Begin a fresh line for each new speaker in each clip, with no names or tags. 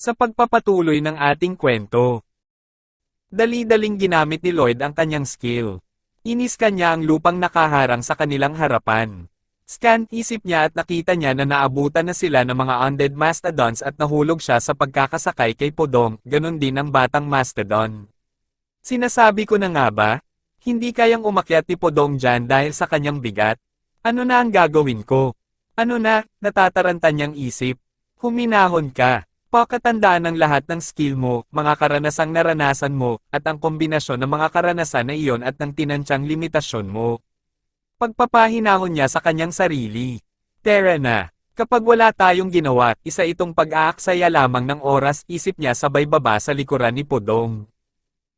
Sa pagpapatuloy ng ating kwento. Dali-daling ginamit ni Lloyd ang kanyang skill. Inis kanya ang lupang nakaharang sa kanilang harapan. Scan isip niya at nakita niya na naabutan na sila ng mga undead mastodons at nahulog siya sa pagkakasakay kay Podong, ganun din ang batang mastodon. Sinasabi ko na nga ba? Hindi kayang umakyat ni Podong dyan dahil sa kanyang bigat. Ano na ang gagawin ko? Ano na, natatarantan niyang isip. Huminahon ka. Pakatandaan ng lahat ng skill mo, mga karanasang naranasan mo, at ang kombinasyon ng mga karanasan na iyon at ng tinansyang limitasyon mo. Pagpapahinahon niya sa kanyang sarili. Tera na. Kapag wala tayong ginawa, isa itong pag-aaksaya lamang ng oras isip niya sabay baba sa likuran ni Podong.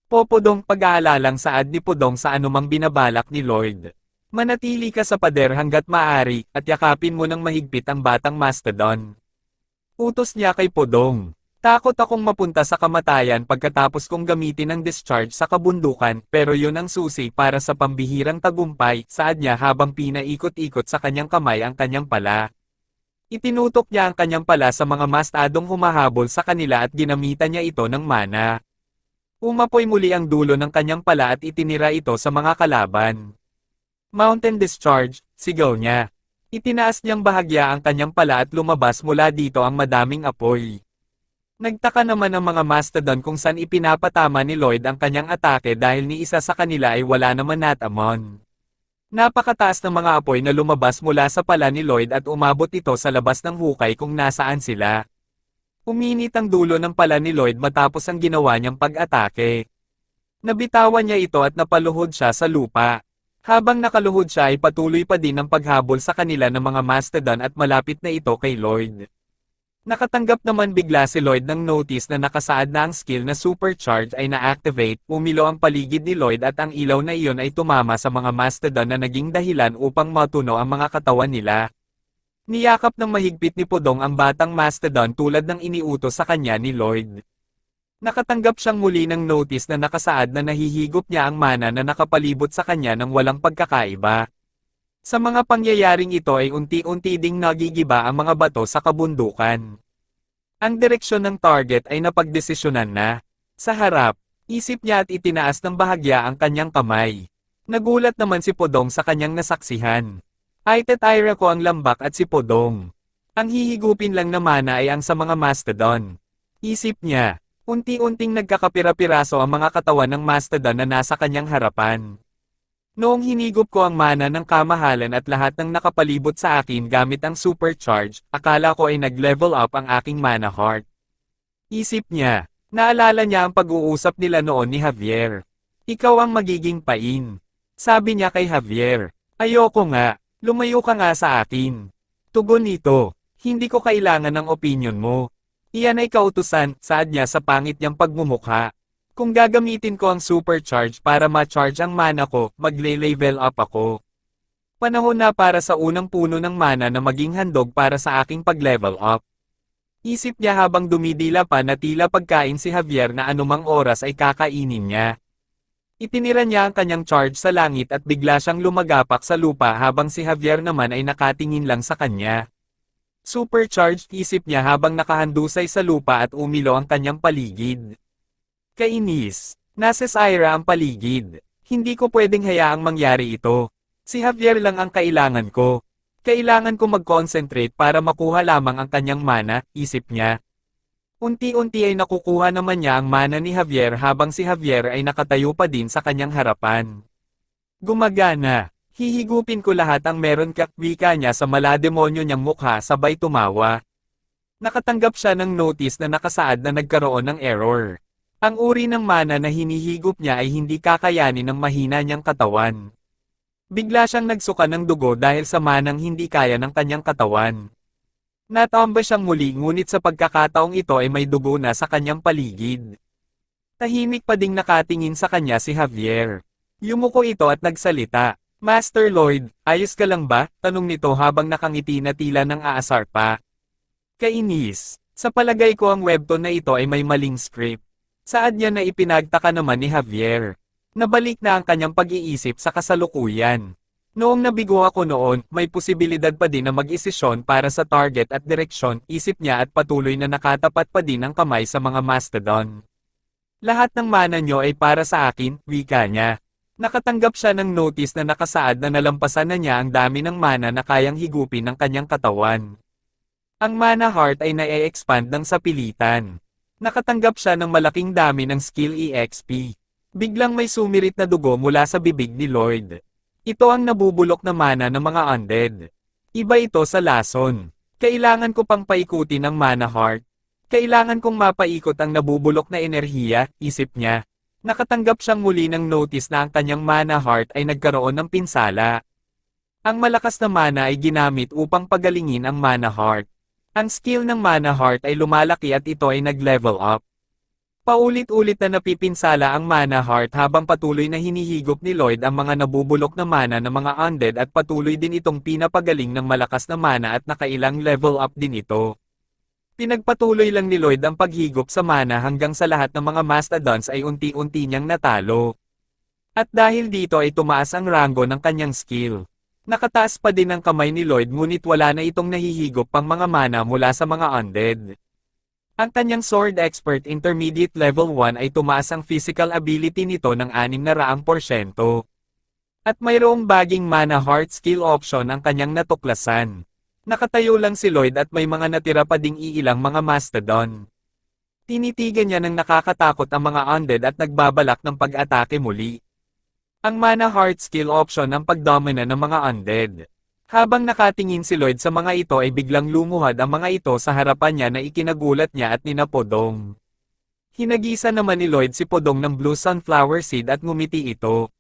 Popodong pag-aalalang saad ni Podong sa anumang binabalak ni Lloyd. Manatili ka sa pader hanggat maaari, at yakapin mo ng mahigpit ang batang mastodon. Utos niya kay Podong. Takot akong mapunta sa kamatayan pagkatapos kong gamitin ang discharge sa kabundukan, pero yun ang susi para sa pambihirang tagumpay, saad niya habang pinaikot-ikot sa kanyang kamay ang kanyang pala. Itinutok niya ang kanyang pala sa mga mastadong humahabol sa kanila at ginamitan niya ito ng mana. Umapoy muli ang dulo ng kanyang pala at itinira ito sa mga kalaban. Mountain Discharge, sigaw niya. Itinaas niyang bahagya ang kanyang pala at lumabas mula dito ang madaming apoy. Nagtaka naman ang mga mastodon kung saan ipinapatama ni Lloyd ang kanyang atake dahil ni isa sa kanila ay wala naman natamon. Napakataas ng mga apoy na lumabas mula sa pala ni Lloyd at umabot ito sa labas ng hukay kung nasaan sila. Uminit ang dulo ng pala ni Lloyd matapos ang ginawa niyang pag-atake. Nabitawan niya ito at napaluhod siya sa lupa. Habang nakaluhod siya ay patuloy pa din ang paghabol sa kanila ng mga mastodon at malapit na ito kay Lloyd. Nakatanggap naman bigla si Lloyd ng notice na nakasaad na ang skill na supercharge ay na-activate, umilo ang paligid ni Lloyd at ang ilaw na iyon ay tumama sa mga mastodon na naging dahilan upang matuno ang mga katawan nila. Niyakap ng mahigpit ni Podong ang batang mastodon tulad ng iniutos sa kanya ni Lloyd. Nakatanggap siyang muli ng notice na nakasaad na nahihigop niya ang mana na nakapalibot sa kanya ng walang pagkakaiba. Sa mga pangyayaring ito ay unti-unti ding nagigiba ang mga bato sa kabundukan. Ang direksyon ng target ay napagdesisyonan na. Sa harap, isip niya at itinaas ng bahagya ang kanyang kamay. Nagulat naman si Podong sa kanyang nasaksihan. Aitet Ira ko ang lambak at si Podong. Ang hihigupin lang na mana ay ang sa mga mastodon. Isip niya, unti-unting nagkakapira-piraso ang mga katawan ng mastodon na nasa kanyang harapan. Noong hinigop ko ang mana ng kamahalan at lahat ng nakapalibot sa akin gamit ang supercharge, akala ko ay nag-level up ang aking mana heart. Isip niya, naalala niya ang pag-uusap nila noon ni Javier. Ikaw ang magiging pain. Sabi niya kay Javier, ayoko nga, lumayo ka nga sa akin. Tugon nito, hindi ko kailangan ng opinion mo. Iyan ay kautusan, saad niya sa pangit niyang pagmumukha. Kung gagamitin ko ang supercharge para ma-charge ang mana ko, magle-level up ako. Panahon na para sa unang puno ng mana na maging handog para sa aking pag-level up. Isip niya habang dumidila pa na tila pagkain si Javier na anumang oras ay kakainin niya. Itinira niya ang kanyang charge sa langit at bigla siyang lumagapak sa lupa habang si Javier naman ay nakatingin lang sa kanya. Supercharged isip niya habang nakahandusay sa lupa at umilo ang kanyang paligid. Kainis. Nasa Syra ang paligid. Hindi ko pwedeng hayaang mangyari ito. Si Javier lang ang kailangan ko. Kailangan ko mag-concentrate para makuha lamang ang kanyang mana, isip niya. Unti-unti ay nakukuha naman niya ang mana ni Javier habang si Javier ay nakatayo pa din sa kanyang harapan. Gumagana. Hihigupin ko lahat ang meron kakwika niya sa malademonyo niyang mukha sabay tumawa. Nakatanggap siya ng notice na nakasaad na nagkaroon ng error. Ang uri ng mana na hinihigop niya ay hindi kakayanin ng mahina niyang katawan. Bigla siyang nagsuka ng dugo dahil sa manang hindi kaya ng kanyang katawan. Natamba siyang muli ngunit sa pagkakataong ito ay may dugo na sa kanyang paligid. Tahimik pa ding nakatingin sa kanya si Javier. Yumuko ito at nagsalita. Master Lloyd, ayos ka lang ba? Tanong nito habang nakangiti na tila ng aasar pa. Kainis. Sa palagay ko ang webtoon na ito ay may maling script. Saad niya na ipinagtaka naman ni Javier. Nabalik na ang kanyang pag-iisip sa kasalukuyan. Noong nabigo ako noon, may posibilidad pa din na mag-isisyon para sa target at direksyon, isip niya at patuloy na nakatapat pa din ang kamay sa mga mastodon. Lahat ng mana nyo ay para sa akin, wika niya. Nakatanggap siya ng notice na nakasaad na nalampasan na niya ang dami ng mana na kayang higupin ng kanyang katawan. Ang mana heart ay na-expand ng sapilitan. Nakatanggap siya ng malaking dami ng skill EXP. Biglang may sumirit na dugo mula sa bibig ni Lloyd. Ito ang nabubulok na mana ng mga undead. Iba ito sa lason. Kailangan ko pang paikutin ang mana heart. Kailangan kong mapaikot ang nabubulok na enerhiya, isip niya. Nakatanggap siyang muli ng notice na ang kanyang mana heart ay nagkaroon ng pinsala. Ang malakas na mana ay ginamit upang pagalingin ang mana heart. Ang skill ng mana heart ay lumalaki at ito ay nag-level up. Paulit-ulit na napipinsala ang mana heart habang patuloy na hinihigop ni Lloyd ang mga nabubulok na mana ng mga undead at patuloy din itong pinapagaling ng malakas na mana at nakailang level up din ito. Pinagpatuloy lang ni Lloyd ang paghigop sa mana hanggang sa lahat ng mga mastodons ay unti-unti niyang natalo. At dahil dito ay tumaas ang rango ng kanyang skill. Nakataas pa din ang kamay ni Lloyd ngunit wala na itong nahihigop pang mga mana mula sa mga undead. Ang kanyang Sword Expert Intermediate Level 1 ay tumaas ang physical ability nito ng 600%. At mayroong baging mana heart skill option ang kanyang natuklasan. Nakatayo lang si Lloyd at may mga natira pa ding iilang mga mastodon. Tinitigan niya ng nakakatakot ang mga undead at nagbabalak ng pag-atake muli. Ang mana heart skill option ang pagdomina ng mga undead. Habang nakatingin si Lloyd sa mga ito ay biglang lumuhad ang mga ito sa harapan niya na ikinagulat niya at ninapodong. Hinagisa naman ni Lloyd si Podong ng blue sunflower seed at ngumiti ito.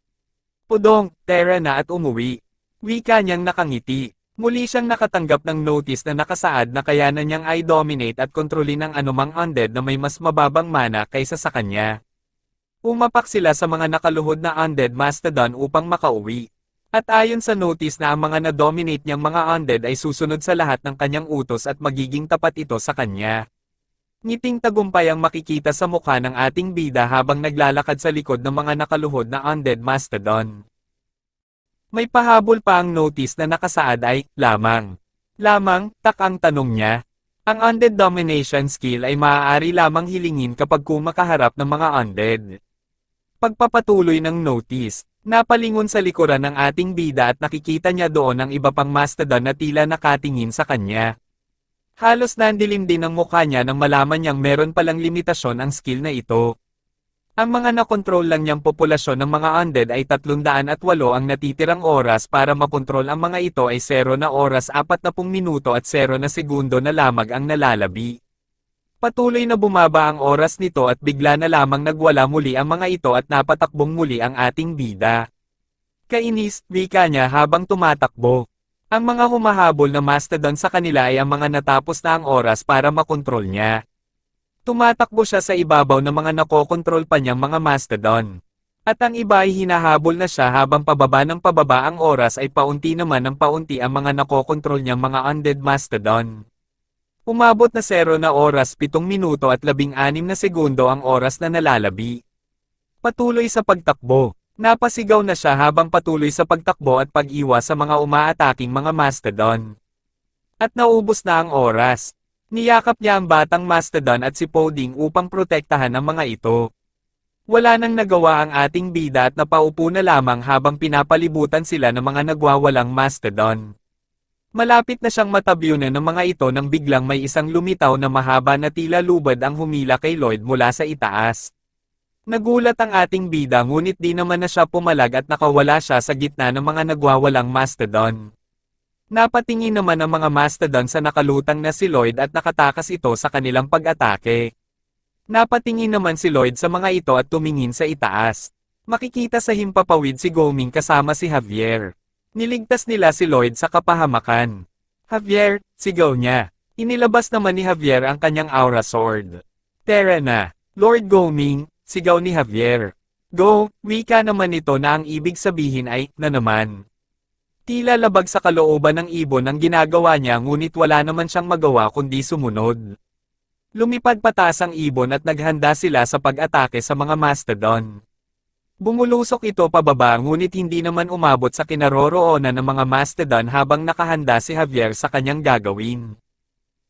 Podong, tera na at umuwi. Wika niyang nakangiti. Muli siyang nakatanggap ng notice na nakasaad na kayanan niyang i-dominate at kontrolin ang anumang undead na may mas mababang mana kaysa sa kanya. Umapak sila sa mga nakaluhod na undead mastodon upang makauwi. At ayon sa notice na ang mga na-dominate niyang mga undead ay susunod sa lahat ng kanyang utos at magiging tapat ito sa kanya. Ngiting tagumpay ang makikita sa mukha ng ating bida habang naglalakad sa likod ng mga nakaluhod na undead mastodon. May pahabol pa ang notice na nakasaad ay, lamang. Lamang, tak ang tanong niya. Ang undead domination skill ay maaari lamang hilingin kapag kumakaharap ng mga undead. Pagpapatuloy ng notice, Napalingon sa likuran ng ating bida at nakikita niya doon ang iba pang mastodon na tila nakatingin sa kanya. Halos nandilim din ang mukha niya nang malaman niyang meron palang limitasyon ang skill na ito. Ang mga nakontrol lang niyang populasyon ng mga undead ay 308 ang natitirang oras para makontrol ang mga ito ay 0 na oras 40 minuto at 0 na segundo na lamang ang nalalabi. Patuloy na bumaba ang oras nito at bigla na lamang nagwala muli ang mga ito at napatakbong muli ang ating bida. Kainis, wika niya habang tumatakbo. Ang mga humahabol na mastodon sa kanila ay ang mga natapos na ang oras para makontrol niya. Tumatakbo siya sa ibabaw ng mga nakokontrol pa niyang mga mastodon. At ang iba ay hinahabol na siya habang pababa ng pababa ang oras ay paunti naman ng paunti ang mga nakokontrol niyang mga undead mastodon. Umabot na 0 na oras 7 minuto at 16 na segundo ang oras na nalalabi. Patuloy sa pagtakbo. Napasigaw na siya habang patuloy sa pagtakbo at pag-iwas sa mga umaataking mga mastodon. At naubos na ang oras. Niyakap niya ang batang mastodon at si Poding upang protektahan ang mga ito. Wala nang nagawa ang ating bida at napaupo na lamang habang pinapalibutan sila ng mga nagwawalang mastodon. Malapit na siyang matabyunan ng mga ito nang biglang may isang lumitaw na mahaba na tila lubad ang humila kay Lloyd mula sa itaas. Nagulat ang ating bida ngunit di naman na siya pumalag at nakawala siya sa gitna ng mga nagwawalang mastodon. Napatingin naman ang mga mastodon sa nakalutang na si Lloyd at nakatakas ito sa kanilang pag-atake. Napatingin naman si Lloyd sa mga ito at tumingin sa itaas. Makikita sa himpapawid si Goming kasama si Javier. Niligtas nila si Lloyd sa kapahamakan. Javier, sigaw niya. Inilabas naman ni Javier ang kanyang aura sword. Tera na, Lord Goming, sigaw ni Javier. Go, wika naman ito na ang ibig sabihin ay, na naman. Tila labag sa kalooban ng ibon ang ginagawa niya ngunit wala naman siyang magawa kundi sumunod. Lumipad pataas ang ibon at naghanda sila sa pag-atake sa mga mastodon. Bumulusok ito pababa ngunit hindi naman umabot sa kinaroroonan ng mga mastodon habang nakahanda si Javier sa kanyang gagawin.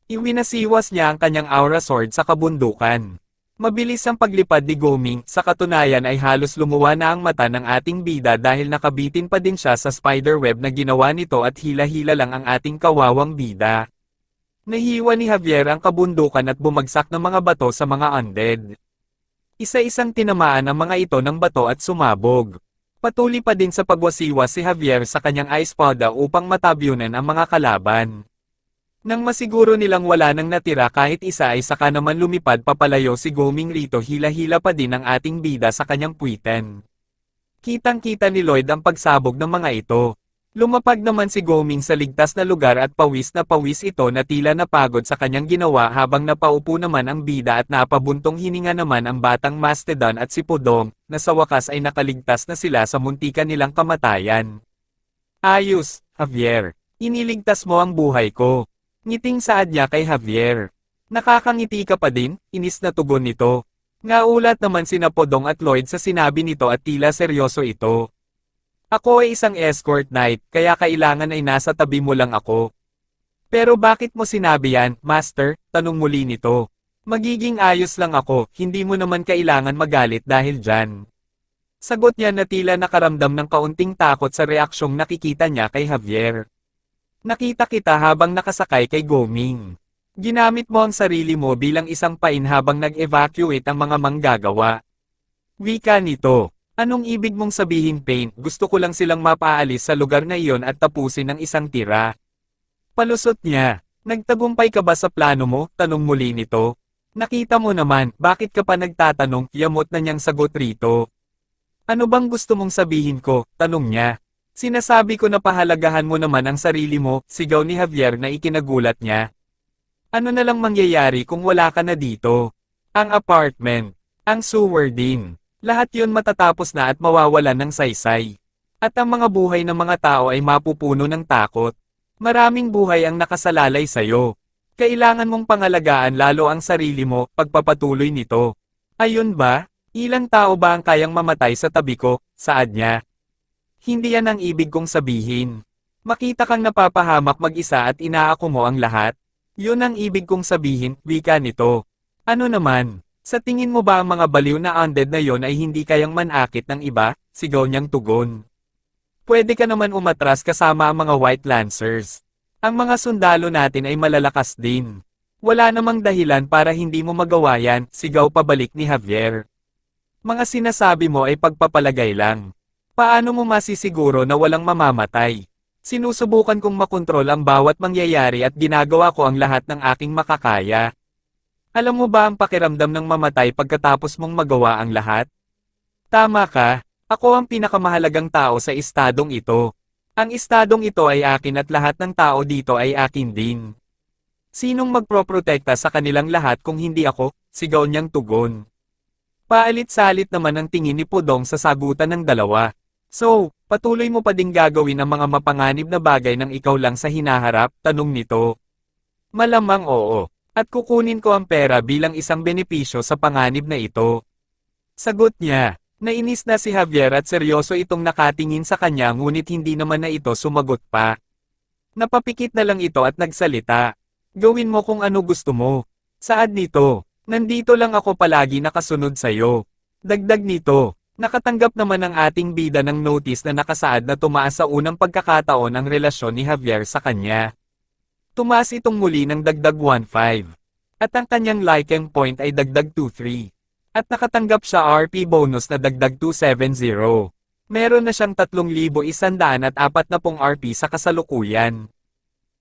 Iwinasiwas niya ang kanyang aura sword sa kabundukan. Mabilis ang paglipad ni Goming, sa katunayan ay halos lumuwa na ang mata ng ating bida dahil nakabitin pa din siya sa spiderweb na ginawa nito at hila-hila lang ang ating kawawang bida. Nahiwa ni Javier ang kabundukan at bumagsak ng mga bato sa mga undead. Isa-isang tinamaan ang mga ito ng bato at sumabog. Patuloy pa din sa pagwasiwa si Javier sa kanyang ice pada upang matabyunan ang mga kalaban. Nang masiguro nilang wala nang natira kahit isa ay saka naman lumipad papalayo si Goming rito hila-hila pa din ang ating bida sa kanyang puwiten. Kitang-kita ni Lloyd ang pagsabog ng mga ito. Lumapag naman si Goming sa ligtas na lugar at pawis na pawis ito na tila napagod sa kanyang ginawa habang napaupo naman ang bida at napabuntong hininga naman ang batang Mastodon at si Podong, na sa wakas ay nakaligtas na sila sa muntikan nilang kamatayan. Ayos, Javier. Iniligtas mo ang buhay ko. Ngiting saad niya kay Javier. Nakakangiti ka pa din, inis na tugon nito. Ngaulat naman sina Podong at Lloyd sa sinabi nito at tila seryoso ito. Ako ay isang escort knight, kaya kailangan ay nasa tabi mo lang ako. Pero bakit mo sinabi yan, Master? Tanong muli nito. Magiging ayos lang ako, hindi mo naman kailangan magalit dahil dyan. Sagot niya na tila nakaramdam ng kaunting takot sa reaksyong nakikita niya kay Javier. Nakita kita habang nakasakay kay Goming. Ginamit mo ang sarili mo bilang isang pain habang nag-evacuate ang mga manggagawa. Wika nito. Anong ibig mong sabihin Pain? Gusto ko lang silang mapaalis sa lugar na iyon at tapusin ng isang tira. Palusot niya. Nagtagumpay ka ba sa plano mo? Tanong muli nito. Nakita mo naman, bakit ka pa nagtatanong? Yamot na niyang sagot rito. Ano bang gusto mong sabihin ko? Tanong niya. Sinasabi ko na pahalagahan mo naman ang sarili mo, sigaw ni Javier na ikinagulat niya. Ano na lang mangyayari kung wala ka na dito? Ang apartment. Ang sewer din. Lahat yon matatapos na at mawawalan ng saysay. At ang mga buhay ng mga tao ay mapupuno ng takot. Maraming buhay ang nakasalalay sa'yo. Kailangan mong pangalagaan lalo ang sarili mo, pagpapatuloy nito. Ayun ba? Ilang tao ba ang kayang mamatay sa tabi ko, saad niya? Hindi yan ang ibig kong sabihin. Makita kang napapahamak mag-isa at inaako mo ang lahat. Yun ang ibig kong sabihin, wika nito. Ano naman? Sa tingin mo ba ang mga baliw na undead na yon ay hindi kayang manakit ng iba? Sigaw niyang tugon. Pwede ka naman umatras kasama ang mga White Lancers. Ang mga sundalo natin ay malalakas din. Wala namang dahilan para hindi mo magawa yan, sigaw pabalik ni Javier. Mga sinasabi mo ay pagpapalagay lang. Paano mo masisiguro na walang mamamatay? Sinusubukan kong makontrol ang bawat mangyayari at ginagawa ko ang lahat ng aking makakaya. Alam mo ba ang pakiramdam ng mamatay pagkatapos mong magawa ang lahat? Tama ka, ako ang pinakamahalagang tao sa estadong ito. Ang estadong ito ay akin at lahat ng tao dito ay akin din. Sinong magproprotekta sa kanilang lahat kung hindi ako? Sigaw niyang tugon. Paalit-salit naman ang tingin ni Pudong sa sagutan ng dalawa. So, patuloy mo pa ding gagawin ang mga mapanganib na bagay ng ikaw lang sa hinaharap? Tanong nito. Malamang oo. At kukunin ko ang pera bilang isang benepisyo sa panganib na ito. Sagot niya, nainis na si Javier at seryoso itong nakatingin sa kanya ngunit hindi naman na ito sumagot pa. Napapikit na lang ito at nagsalita. Gawin mo kung ano gusto mo. Saad nito, nandito lang ako palagi nakasunod sa'yo. Dagdag nito, nakatanggap naman ang ating bida ng notice na nakasaad na tumaas sa unang pagkakataon ang relasyon ni Javier sa kanya. Tumaas itong muli ng dagdag 1.5. At ang kanyang liking point ay dagdag 2.3. At nakatanggap siya RP bonus na dagdag 270. Meron na siyang 3,140 RP sa kasalukuyan.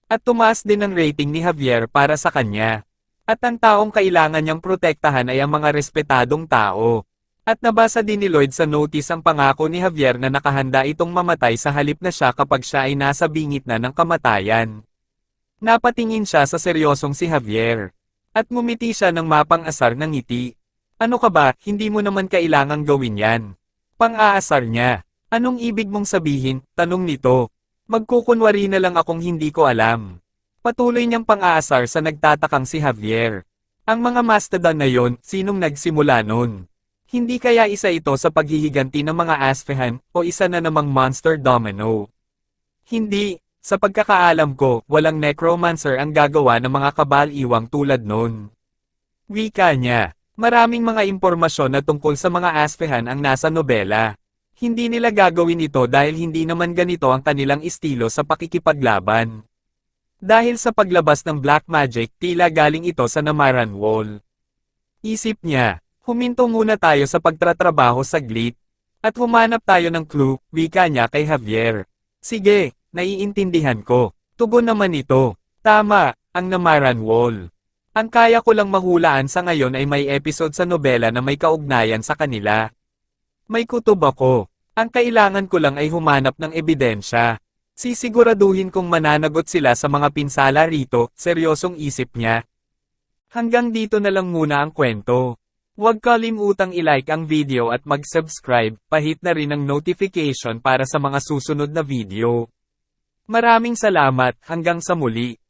At tumaas din ang rating ni Javier para sa kanya. At ang taong kailangan niyang protektahan ay ang mga respetadong tao. At nabasa din ni Lloyd sa notice ang pangako ni Javier na nakahanda itong mamatay sa halip na siya kapag siya ay nasa bingit na ng kamatayan. Napatingin siya sa seryosong si Javier. At ngumiti siya ng mapang-asar ng ngiti. Ano ka ba, hindi mo naman kailangang gawin yan. Pang-aasar niya. Anong ibig mong sabihin, tanong nito. Magkukunwari na lang akong hindi ko alam. Patuloy niyang pang-aasar sa nagtatakang si Javier. Ang mga mastodon na yon, sinong nagsimula nun? Hindi kaya isa ito sa paghihiganti ng mga Aspehan, o isa na namang monster domino? Hindi, sa pagkakaalam ko, walang necromancer ang gagawa ng mga kabal-iwang tulad nun. Wika niya, maraming mga impormasyon na tungkol sa mga Aspehan ang nasa nobela. Hindi nila gagawin ito dahil hindi naman ganito ang kanilang estilo sa pakikipaglaban. Dahil sa paglabas ng black magic, tila galing ito sa Namaran Wall. Isip niya, huminto muna tayo sa pagtratrabaho saglit. At humanap tayo ng clue, wika niya kay Javier. Sige, naiintindihan ko. Tugon naman ito. Tama, ang Namaran Wall. Ang kaya ko lang mahulaan sa ngayon ay may episode sa nobela na may kaugnayan sa kanila. May kutob ako. Ang kailangan ko lang ay humanap ng ebidensya. Sisiguraduhin kong mananagot sila sa mga pinsala rito, seryosong isip niya. Hanggang dito na lang muna ang kwento. Huwag kalimutang ilike ang video at mag-subscribe, pahit na rin ang notification para sa mga susunod na video. Maraming salamat, hanggang sa muli.